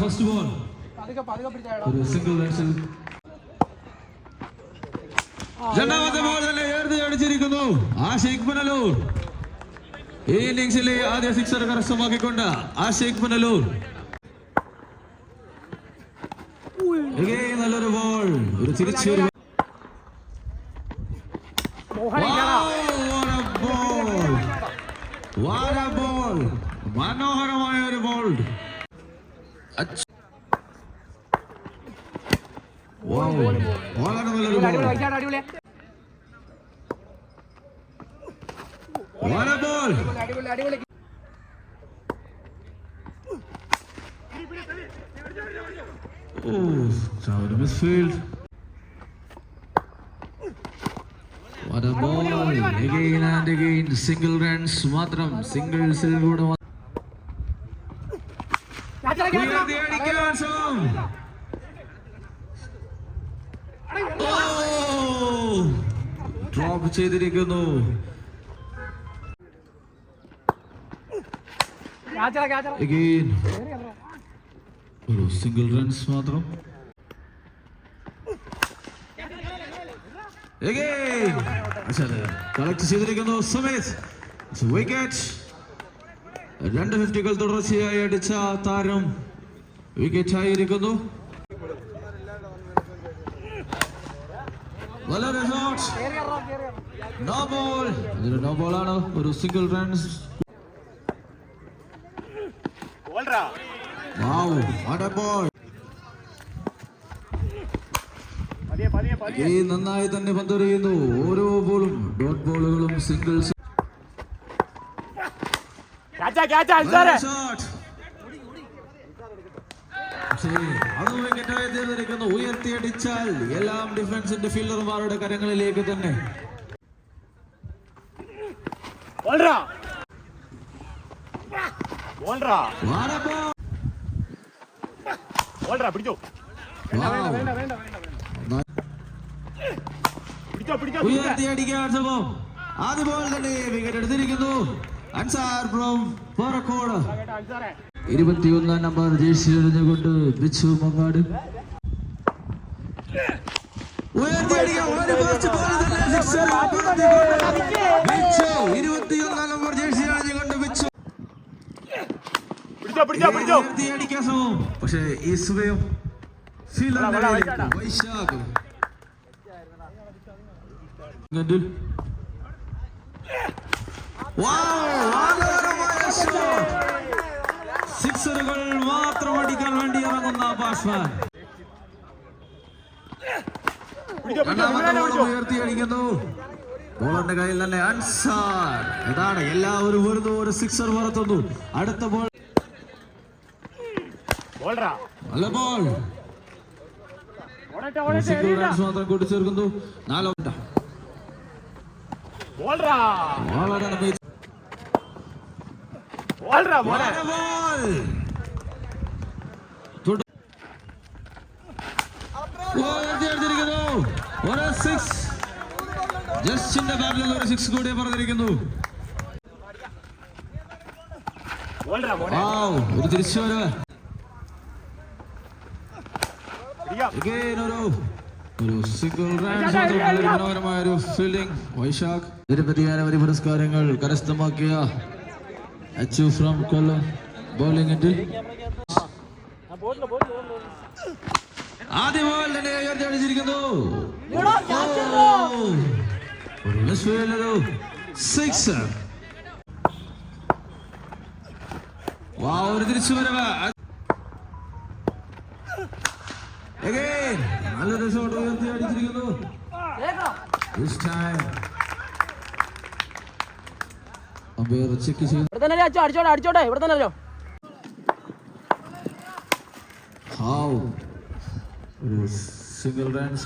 First ball ഒരു single റൺസിൽ രണ്ടാമത്തെ ബോൾ തന്നെ ഉയർത്തി അടിച്ചിരിക്കുന്നു ആഷിഖ് പുനലൂർ. ഈ ഇന്നിംഗ്സിലെ ആദ്യ സിക്സർ കരസ്ഥമാക്കിക്കൊണ്ട് ആഷിഖ് പുനലൂർ. നല്ലൊരു ബോൾ ഒരു തിരിച്ചു! മനോഹരമായ ഒരു ball What a ball! Oh, out of Down midfield. What a ball! Again and again, single runs. Matram, single singles. ഉയർത്തി അടിക്കാൻ ശ്രമം. ഡ്രോപ്പ് ചെയ്തിരിക്കുന്നു. ഒരു സിംഗിൾ റൺസ് മാത്രം. കളക്ട് ചെയ്തിരിക്കുന്നു. സുമേഷ് വിക്കറ്റ് രണ്ട് ഫിഫ്റ്റികൾ തുടർച്ചയായി അടിച്ച താരം വിക്കറ്റായിരിക്കുന്നു. ബോൾ ഒരു സിംഗിൾ റൺസ് നന്നായി തന്നെ പന്തെറിയുന്നു. ഓരോ ബോളും ഡോട്ട് ബോളുകളും സിംഗിൾസ് അത് വിക്കറ്റായി തീർന്നിരിക്കുന്നു. ഉയർത്തിയടിച്ചാൽ എല്ലാം ഡിഫൻസിന്റെ ഫീൽഡർമാരുടെ കരങ്ങളിലേക്ക് തന്നെ. പിടിച്ചോ. ഉയർത്തിയടിക്കാൻ ശ്രമം. അതുപോലെ തന്നെ വിക്കറ്റ് എടുത്തിരിക്കുന്നു. അൻസാർ ഫ്രോം പാറക്കോട് ഇരുപത്തിയൊന്നാം നമ്പർ ജേഴ്സി എറിഞ്ഞുകൊണ്ട് ബിച്ചു മങ്ങാട്. പക്ഷേ ഈ കയ്യിലേക്ക് വൈശാഖ്. സിക്സറുകൾ മാത്രം അടിക്കാൻ വേണ്ടി ഇറങ്ങുന്ന ബാഷ്മാൻ ഉയർത്തി അടിക്കുന്നു. ബോളറിന്റെ കയ്യിൽ തന്നെ അൻസാർ. ഇതാണ് എല്ലാവരും വെറുതെ ഒരു സിക്സർ പറത്തുന്നു അടുത്ത ബോൾ നല്ല ബോൾ മാത്രം കൂട്ടിച്ചേർക്കുന്നു. നാലോ വളരെ മികച്ച ബോൾറാ മോനെ What a ball! തുട- ഉയർത്തി അടിച്ചിരിക്കുന്നു. ഒരു six. ജസ്റ്റിന്റെ ബാറ്റിൽ ഒരു സിക്സ് കൂടി പറഞ്ഞിരിക്കുന്നു. ഒരു തിരിച്ചു വരവ്. മനോഹരമായ ഒരു ഫീൽഡിംഗ് വൈശാഖ്. നിരവധി അനവധി പുരസ്കാരങ്ങൾ കരസ്ഥമാക്കിയ അച്ചു ഫ്രം കൊല്ലം ബോളിംഗ് ആദ്യ ബോൾ തന്നെ ഉയർത്തി അടിച്ചിരിക്കുന്നു സിക്സ് വാ ഒരു തിരിച്ചുവരവ്. നല്ലൊരു ഷോട്ട് ഉയർത്തി അടിച്ചിരിക്കുന്നു This time, umpire check ചെയ്തു. ഇവിടെ തന്നെ How? ഒരു സിംഗിൾ റൺസ്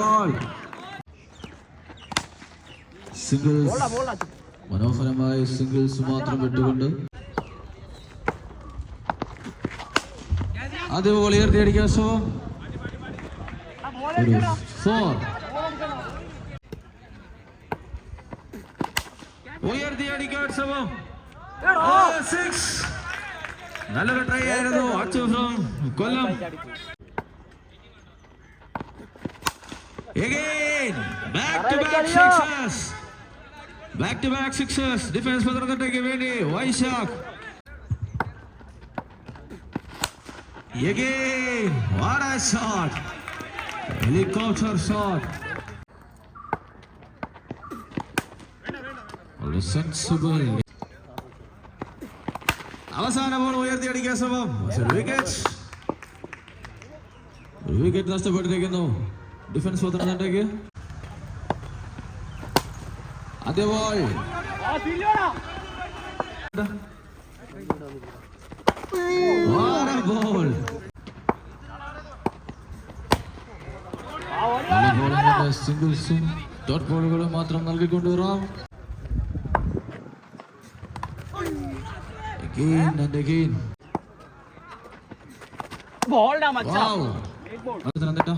ball! സിംഗിൾസ് മനോഹരമായ സിംഗിൾസ് മാത്രം വിട്ടുകൊണ്ട് ആദ്യ ബോൾ ഉയർത്തി അടിക്കാൻ ശ്രമം ഒരു ഫോർ ഉയർത്തി അടിക്കാൻ ശ്രമം സിക്സ് നല്ലൊരു ട്രൈ ആയിരുന്നു Achu from Kollam Again, back to back sixes. Back to back sixes. Defense പത്തനംതിട്ടയ്ക്ക് വേണ്ടി Vaishakh Again, what a shot. Helicopter shot. ഒരു. അവസാന ബോൾ ഉയർത്തിയടിക്കാൻ ശ്രമം. വിക്കറ്റ് ഒരു വിക്കറ്റ് നഷ്ടപ്പെട്ടിരിക്കുന്നു. ഡിഫൻസ് പത്തനംതിട്ടയ്ക്ക് അതേ ബോൾ ബോൾ സിംഗിൾസും ഡോട്ട് ബോളുകളും മാത്രം നൽകിക്കൊണ്ട് റാം Again and again. ബോൾഡാ മച്ചാ Wow. പത്തനംതിട്ട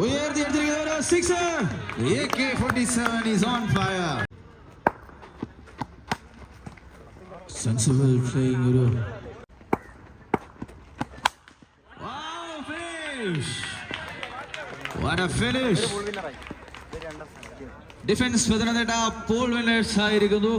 ഉയർത്തിയെടുത്തിരിക്കുന്ന ഒരു sixer A K forty seven is on fire sensible playing ഒരു Wow, finish. What a finish. Defence Pathanamthitta Paul winners ആയിരിക്കുന്നു